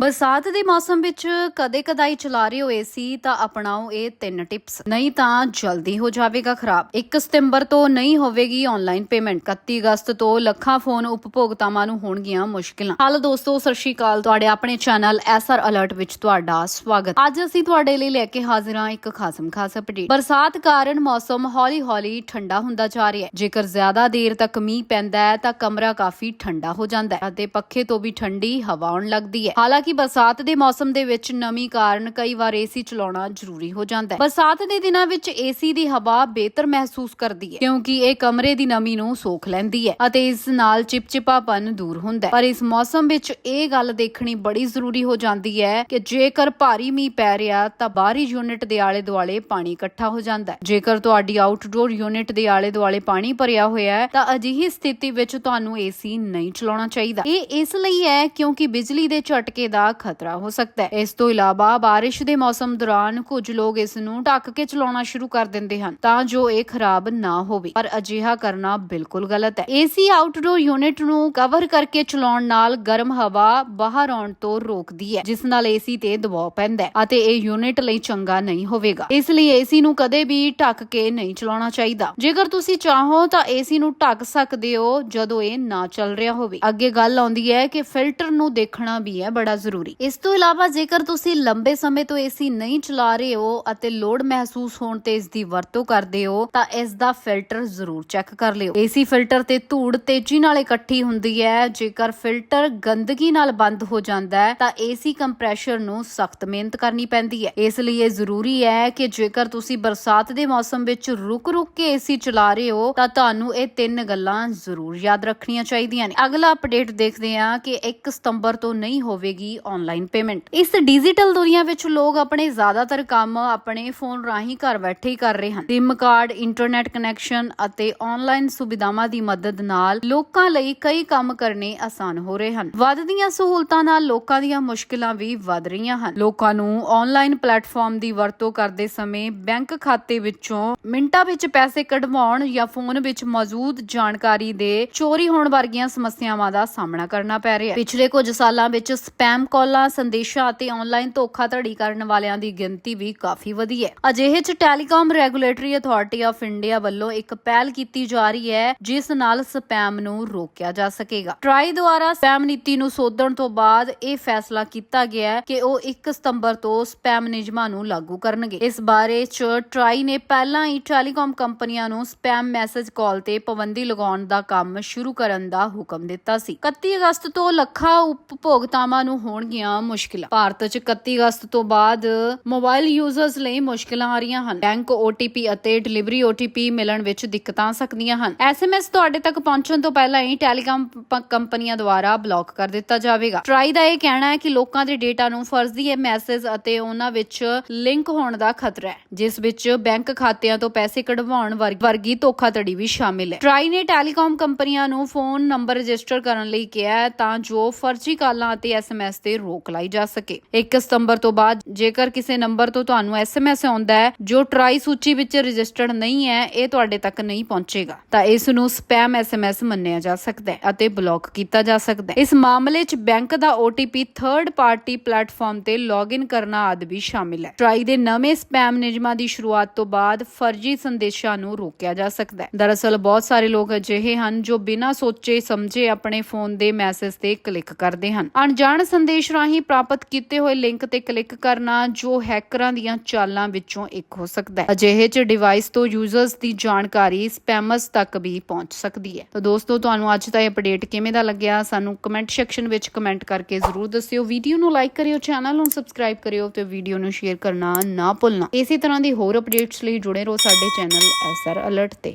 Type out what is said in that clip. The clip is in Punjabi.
ਬਰਸਾਤ ਦੇ ਮੌਸਮ ਵਿੱਚ ਕਦੇ-ਕਦਾਈ ਚਲਾ ਰਹੇ ਹੋ ਏਸੀ ਤਾਂ ਅਪਣਾਓ ਇਹ ਤਿੰਨ ਟਿਪਸ। ਨਹੀਂ ਤਾਂ ਜਲਦੀ ਹੋ ਜਾਵੇਗਾ ਖਰਾਬ। 1 ਸਤੰਬਰ ਤੋਂ ਨਹੀਂ ਹੋਵੇਗੀ ਆਨਲਾਈਨ ਪੇਮੈਂਟ 31 ਅਗਸਤ ਤੋਂ ਲੱਖਾਂ ਫੋਨ ਉਪਭੋਗਤਾਵਾਂ ਨੂੰ ਹੋਣਗੀਆਂ ਮੁਸ਼ਕਿਲਾਂ। ਹਾਲੋ ਦੋਸਤੋ, ਸਤਿ ਸ਼੍ਰੀ ਅਕਾਲ। ਤੁਹਾਡੇ ਆਪਣੇ ਚੈਨਲ ਐਸਆਰ ਅਲਰਟ ਵਿੱਚ ਤੁਹਾਡਾ ਸਵਾਗਤ। ਅੱਜ ਅਸੀਂ ਤੁਹਾਡੇ ਲਈ ਲੈ ਕੇ ਹਾਜ਼ਰ ਹਾਂ ਇੱਕ ਖਾਸਮ ਖਾਸ ਅਪਡੇਟ ਬਰਸਾਤ ਕਾਰਨ ਮੌਸਮ ਹੌਲੀ-ਹੌਲੀ ਠੰਡਾ ਹੁੰਦਾ ਜਾ ਰਿਹਾ ਹੈ। ਜੇਕਰ ਜ਼ਿਆਦਾ ਦੇਰ ਤੱਕ ਮੀਂਹ ਪੈਂਦਾ ਹੈ ਤਾਂ ਕਮਰਾ ਕਾਫੀ ਠੰਡਾ ਹੋ ਜਾਂਦਾ ਹੈ ਅਤੇ ਪੱਖੇ ਤੋਂ ਵੀ ਠੰਡੀ ਹਵਾ ਆਉਣ ਲੱਗਦੀ ਹੈ। ਹਾਲਾਂਕਿ ਬਰਸਾਤ ਦੇ ਮੌਸਮ ਦੇ ਵਿੱਚ ਨਮੀ ਕਾਰਨ ਕਈ ਵਾਰ ਏਸੀ ਚਲਾਉਣਾ ਜ਼ਰੂਰੀ ਹੋ ਜਾਂਦਾ ਹੈ। ਬਰਸਾਤ ਦੇ ਦਿਨਾਂ ਵਿੱਚ ਏਸੀ ਦੀ ਹਵਾ ਬਿਹਤਰ ਮਹਿਸੂਸ ਕਰਦੀ ਹੈ, ਕਿਉਂਕਿ ਇਹ ਕਮਰੇ ਦੀ ਨਮੀ ਨੂੰ ਸੋਖ ਲੈਂਦੀ ਹੈ ਅਤੇ ਇਸ ਨਾਲ ਚਿਪਚਿਪਾਪਨ ਦੂਰ ਹੁੰਦਾ ਹੈ। ਪਰ ਇਸ ਮੌਸਮ ਵਿੱਚ ਇਹ ਗੱਲ ਦੇਖਣੀ ਬੜੀ ਜ਼ਰੂਰੀ ਹੋ ਜਾਂਦੀ ਹੈ ਕਿ ਜੇਕਰ ਭਾਰੀ ਮੀਂਹ ਪੈ ਰਿਹਾ ਤਾਂ ਬਾਹਰੀ ਯੂਨਿਟ ਦੇ ਆਲੇ ਦੁਆਲੇ ਪਾਣੀ ਇਕੱਠਾ ਹੋ ਜਾਂਦਾ ਹੈ। ਜੇਕਰ ਤੁਹਾਡੀ ਆਊਟਡੋਰ ਯੂਨਿਟ ਦੇ ਆਲੇ ਦੁਆਲੇ ਪਾਣੀ ਭਰਿਆ ਹੋਇਆ ਹੈ ਤਾਂ ਅਜਿਹੀ ਸਥਿਤੀ ਵਿੱਚ ਤੁਹਾਨੂੰ ਏਸੀ ਨਹੀਂ ਚਲਾਉਣਾ ਚਾਹੀਦਾ। ਇਹ ਇਸ ਲਈ ਹੈ ਕਿਉਂਕਿ ਬਿਜਲੀ ਦੇ ਝਟਕੇ ਦਾ ਖਤਰਾ ਹੋ ਸਕਦਾ ਹੈ ਇਸ ਤੋਂ ਇਲਾਵਾ بارش ਦੇ ਮੌਸਮ ਦੌਰਾਨ ਕੁਝ ਲੋਕ ਇਸ ਨੂੰ ਢੱਕ ਕੇ ਚਲਾਉਣਾ ਸ਼ੁਰੂ ਕਰ ਦਿੰਦੇ ਹਨ ਤਾਂ ਜੋ ਇਹ ਖਰਾਬ ਨਾ ਹੋਵੇ ਪਰ ਅਜਿਹਾ ਕਰਨਾ ਬਿਲਕੁਲ ਗਲਤ ਹੈ ਏਸੀ ਆਊਟਡੋਰ ਯੂਨਿਟ ਨੂੰ ਕਵਰ ਕਰਕੇ ਚਲਾਉਣ ਨਾਲ ਗਰਮ ਹਵਾ ਬਾਹਰ ਆਉਣ ਤੋਂ ਰੋਕਦੀ ਹੈ ਜਿਸ ਨਾਲ ਏਸੀ ਤੇ ਦਬਾਅ ਪੈਂਦਾ ਹੈ ਅਤੇ ਇਹ ਯੂਨਿਟ ਲਈ ਚੰਗਾ ਨਹੀਂ ਹੋਵੇਗਾ ਇਸ ਲਈ ਏਸੀ ਨੂੰ ਕਦੇ ਵੀ ਢੱਕ ਕੇ ਨਹੀਂ ਚਲਾਉਣਾ ਚਾਹੀਦਾ ਜੇਕਰ ਤੁਸੀਂ ਚਾਹੋ ਤਾਂ ਏਸੀ ਨੂੰ ਢੱਕ ਸਕਦੇ ਹੋ ਜਦੋਂ ਇਹ ਨਾ ਚੱਲ ਰਿਹਾ ਹੋਵੇ ਅੱਗੇ ਗੱਲ ਆਉਂਦੀ ਹੈ ਕਿ ਫਿਲਟਰ ਨੂੰ ਦੇਖਣਾ ਵੀ ਹੈ ਬੜਾ ਜ਼ਰੂਰੀ। ਇਸ ਤੋਂ ਇਲਾਵਾ ਜੇਕਰ ਤੁਸੀਂ ਲੰਬੇ ਸਮੇਂ ਤੋਂ ਏਸੀ ਨਹੀਂ ਚਲਾ ਰਹੇ ਹੋ ਅਤੇ ਲੋਡ ਮਹਿਸੂਸ ਹੋਣ ਤੇ ਇਸ ਦੀ ਵਰਤੋਂ ਕਰਦੇ ਹੋ, ਤਾਂ ਇਸ ਦਾ ਫਿਲਟਰ ਜ਼ਰੂਰ ਚੈੱਕ ਕਰ ਲਿਓ। ਏਸੀ ਫਿਲਟਰ ਤੇ ਧੂੜ ਤੇਜ਼ੀ ਨਾਲ ਇਕੱਠੀ ਹੁੰਦੀ ਹੈ। ਜੇਕਰ ਫਿਲਟਰ ਗੰਦਗੀ ਨਾਲ ਬੰਦ ਹੋ ਜਾਂਦਾ ਹੈ, ਤਾਂ ਏਸੀ ਕੰਪਰੈਸ਼ਰ ਨੂੰ ਸਖਤ ਮਿਹਨਤ ਕਰਨੀ ਪੈਂਦੀ ਹੈ। ਇਸ ਲਈ ਇਹ ਜ਼ਰੂਰੀ ਹੈ ਕਿ ਜੇਕਰ ਤੁਸੀਂ ਬਰਸਾਤ ਦੇ ਮੌਸਮ ਵਿੱਚ ਰੁਕ-ਰੁਕ ਕੇ ਏਸੀ ਚਲਾ ਰਹੇ ਹੋ, ਤਾਂ ਤੁਹਾਨੂੰ ਇਹ ਤਿੰਨ ਗੱਲਾਂ ਜ਼ਰੂਰ ਯਾਦ ਰੱਖਣੀਆਂ ਚਾਹੀਦੀਆਂ ਨੇ। ਅਗਲਾ ਅਪਡੇਟ ਦੇਖਦੇ ਹਾਂ ਕਿ 1 ਸਤੰਬਰ ਤੋਂ ਨਹੀਂ ਹੋਵੇਗੀ ਆਨਲਾਈਨ ਪੇਮੈਂਟ ਇਸ ਡਿਜੀਟਲ ਦੁਨੀਆ ਵਿੱਚ ਲੋਕ ਆਪਣੇ ਜ਼ਿਆਦਾਤਰ ਕੰਮ ਆਪਣੇ ਫੋਨ ਰਾਹੀਂ ਘਰ ਬੈਠੇ ਹੀ ਕਰ ਰਹੇ ਹਨ। ਸਿਮ ਕਾਰਡ ਇੰਟਰਨੈਟ ਕਨੈਕਸ਼ਨ ਅਤੇ ਆਨਲਾਈਨ ਸੁਵਿਧਾਵਾਂ ਦੀ ਮਦਦ ਨਾਲ ਲੋਕਾਂ ਲਈ ਕਈ ਕੰਮ ਕਰਨੇ ਆਸਾਨ ਹੋ ਰਹੇ ਹਨ। ਵੱਧਦੀਆਂ ਸਹੂਲਤਾਂ ਨਾਲ ਲੋਕਾਂ ਦੀਆਂ ਮੁਸ਼ਕਲਾਂ ਵੀ ਵੱਧ ਰਹੀਆਂ ਹਨ। ਲੋਕਾਂ ਨੂੰ ਆਨਲਾਈਨ ਪਲੇਟਫਾਰਮ ਦੀ ਵਰਤੋਂ ਕਰਦੇ ਸਮੇਂ ਬੈਂਕ ਖਾਤੇ ਵਿੱਚੋਂ ਮਿੰਟਾਂ ਵਿੱਚ ਪੈਸੇ ਕਢਵਾਉਣ ਜਾਂ ਫੋਨ ਵਿੱਚ ਮੌਜੂਦ ਜਾਣਕਾਰੀ ਦੇ ਚੋਰੀ ਹੋਣ ਵਰਗੀਆਂ ਸਮੱਸਿਆਵਾਂ ਦਾ ਸਾਹਮਣਾ ਕਰਨਾ ਪੈ ਰਿਹਾ ਹੈ। ਪਿਛਲੇ ਕੁਝ ਸਾਲਾਂ ਵਿੱਚ ਸਪੈਮ ਕਾਲਾਂ, ਸੰਦੇਸ਼ਾਂ ਅਤੇ ਆਨਲਾਈਨ ਧੋਖਾਧੜੀ ਕਰਨ ਵਾਲਿਆਂ ਦੀ ਗਿਣਤੀ ਵੀ ਕਾਫੀ ਵਧੀ ਹੈ। ਅਜਿਹੇ ਚ Telecom Regulatory Authority of India ਵੱਲੋਂ ਇੱਕ ਪਹਿਲ ਕੀਤੀ ਜਾ ਰਹੀ ਹੈ, ਜਿਸ ਨਾਲ ਸਪੈਮ ਨੂੰ ਰੋਕਿਆ ਜਾ ਸਕੇਗਾ। ਟਰਾਈ ਦੁਆਰਾ ਸਪੈਮ ਨੀਤੀ ਨੂੰ ਸੋਧਣ ਤੋਂ ਬਾਅਦ ਇਹ ਫੈਸਲਾ ਕੀਤਾ ਗਿਆ ਹੈ ਕਿ ਉਹ 1 ਸਤੰਬਰ ਤੋਂ ਸਪੈਮ ਨਿਯਮਾਂ ਨੂੰ ਲਾਗੂ ਕਰਨਗੇ। ਇਸ ਬਾਰੇ ਚ ਟਰਾਈ ਨੇ ਪਹਿਲਾਂ ਹੀ ਟੈਲੀਕਾਮ ਕੰਪਨੀਆਂ ਨੂੰ ਸਪੈਮ ਮੈਸੇਜ ਕਾਲ ਤੇ ਪਾਬੰਦੀ ਲਗਾਉਣ ਦਾ ਕੰਮ ਸ਼ੁਰੂ ਕਰਨ ਦਾ ਹੁਕਮ ਦਿੱਤਾ ਸੀ। 31 ਅਗਸਤ ਤੋਂ ਲੱਖਾਂ ਉਪਭੋਗਤਾਵਾਂ ਨੂੰ ਹੋਣਗੀਆਂ ਮੁਸ਼ਕਿਲਾਂ। ਭਾਰਤ 'ਚ 31 ਅਗਸਤ ਤੋਂ ਬਾਅਦ ਮੋਬਾਈਲ ਯੂਜ਼ਰਸ ਲਈ ਮੁਸ਼ਕਿਲਾਂ ਆ ਰਹੀਆਂ ਹਨ। ਬੈਂਕ OTP ਅਤੇ ਡਿਲੀਵਰੀ OTP ਮਿਲਣ ਵਿੱਚ ਦਿੱਕਤਾਂ ਸਕਦੀਆਂ ਹਨ। SMS ਤੁਹਾਡੇ ਤੱਕ ਪਹੁੰਚਣ ਤੋਂ ਪਹਿਲਾਂ ਹੀ ਟੈਲੀਕਾਮ ਕੰਪਨੀਆਂ ਦੁਆਰਾ ਬਲੌਕ ਕਰ ਦਿੱਤਾ ਜਾਵੇਗਾ। ਟਰਾਈ ਦਾ ਇਹ ਕਹਿਣਾ ਹੈ ਕਿ ਲੋਕਾਂ ਦੇ ਡੇਟਾ ਨੂੰ ਫਰਜ਼ੀ ਮੈਸੇਜ ਅਤੇ ਉਹਨਾਂ ਵਿੱਚ ਲਿੰਕ ਹੋਣ ਦਾ ਖਤਰਾ ਹੈ, ਜਿਸ ਵਿੱਚ ਬੈਂਕ ਖਾਤਿਆਂ ਤੋਂ ਪੈਸੇ ਕਢਵਾਉਣ ਵਰ- ਵਰਗੀ ਧੋਖਾਧੜੀ ਵੀ ਸ਼ਾਮਿਲ ਹੈ। ਟਰਾਈ ਨੇ ਟੈਲੀਕਾਮ ਕੰਪਨੀਆਂ ਨੂੰ ਫੋਨ ਨੰਬਰ ਰਜਿਸਟਰ ਕਰਨ ਲਈ ਕਿਹਾ ਹੈ ਤਾਂ ਜੋ ਫਰਜ਼ੀ ਕਾਲਾਂ ਅਤੇ ਐਸਐਮਐਸ ਤੇ ਰੋਕ ਲਾਈ ਜਾ ਸਕੇ। 1 ਸਤੰਬਰ ਤੋਂ ਬਾਅਦ ਜੇਕਰ ਕਿਸੇ ਨੰਬਰ ਤੋਂ ਤੁਹਾਨੂੰ ਐਸਐਮਐਸ ਆਉਂਦਾ ਹੈ, ਜੋ ਟਰਾਈ ਸੂਚੀ ਵਿੱਚ ਰਜਿਸਟਰਡ ਨਹੀਂ ਹੈ, ਇਹ ਤੁਹਾਡੇ ਤੱਕ ਨਹੀਂ ਪਹੁੰਚੇਗਾ। ਤਾਂ ਇਸ ਨੂੰ ਸਪੈਮ ਐਸਐਮਐਸ ਮੰਨਿਆ ਜਾ ਸਕਦਾ ਹੈ ਅਤੇ ਬਲੌਕ ਕੀਤਾ ਜਾ ਸਕਦਾ ਹੈ। ਇਸ ਮਾਮਲੇ 'ਚ ਬੈਂਕ ਦਾ OTP ਥਰਡ ਪਾਰਟੀ ਪਲੇਟਫਾਰਮ ਤੇ ਲੌਗਇਨ ਕਰਨਾ ਆਦਿ ਵੀ ਸ਼ਾਮਿਲ ਹੈ। ਟਰਾਈ ਦੇ ਨਵੇਂ ਸਪੈਮ ਨਿਯਮਾਂ ਦੀ ਸ਼ੁਰੂਆਤ ਤੋਂ ਬਾਅਦ ਫਰਜ਼ੀ ਸੰਦੇਸ਼ਾਂ ਨੂੰ ਰੋਕਿਆ ਜਾ ਸਕਦਾ ਹੈ। ਦਰਅਸਲ ਬਹੁਤ ਸਾਰੇ ਲੋਕ ਅਜਿਹੇ ਹਨ ਜੋ ਬਿਨਾਂ ਸੋਚੇ ਸਮਝੇ ਆਪਣੇ ਫੋਨ ਦੇ ਮੈਸੇਜ ਤੇ ਕਲਿੱਕ ਕਰਦੇ ਹਨ। ਅਣਜਾਣ ਸੰਦੇਸ਼ ਰਾਹੀਂ ਪ੍ਰਾਪਤ ਕੀਤੇ ਹੋਏ ਲਿੰਕ ਤੇ ਕਲਿੱਕ ਕਰਨਾ ਜੋ ਹੈਕਰਾਂ ਦੀਆਂ ਚਾਲਾਂ ਵਿੱਚੋਂ ਇੱਕ ਹੋ ਸਕਦਾ ਹੈ। ਅਜਿਹੇ ਚ ਡਿਵਾਈਸ ਤੋਂ ਯੂਜ਼ਰਸ ਦੀ ਜਾਣਕਾਰੀ ਸਪੈਮਰਸ ਤੱਕ ਵੀ ਪਹੁੰਚ ਸਕਦੀ ਹੈ। ਤਾਂ ਦੋਸਤੋ, ਤੁਹਾਨੂੰ ਅੱਜ ਦਾ ਇਹ ਅਪਡੇਟ ਕਿਵੇਂ ਦਾ ਲੱਗਿਆ? ਸਾਨੂੰ ਕਮੈਂਟ ਸੈਕਸ਼ਨ ਵਿੱਚ ਕਮੈਂਟ ਕਰਕੇ ਜ਼ਰੂਰ ਦੱਸਿਓ। ਵੀਡੀਓ ਨੂੰ ਲਾਈਕ ਕਰਿਓ ਚੈਨਲ ਨੂੰ ਸਬਸਕ੍ਰਾਈਬ ਕਰਿਓ ਤੇ ਵੀਡੀਓ ਨੂੰ ਸ਼ੇਅਰ ਕਰਨਾ ਨਾ ਭੁੱਲਣਾ। ਇਸੇ ਤਰ੍ਹਾਂ ਦੀ ਹੋਰ ਅਪਡੇਟਸ ਲਈ ਜੁੜੇ ਰਹੋ ਸਾਡੇ ਚੈਨਲ ਐਸਆਰ ਅਲਰਟ ਤੇ।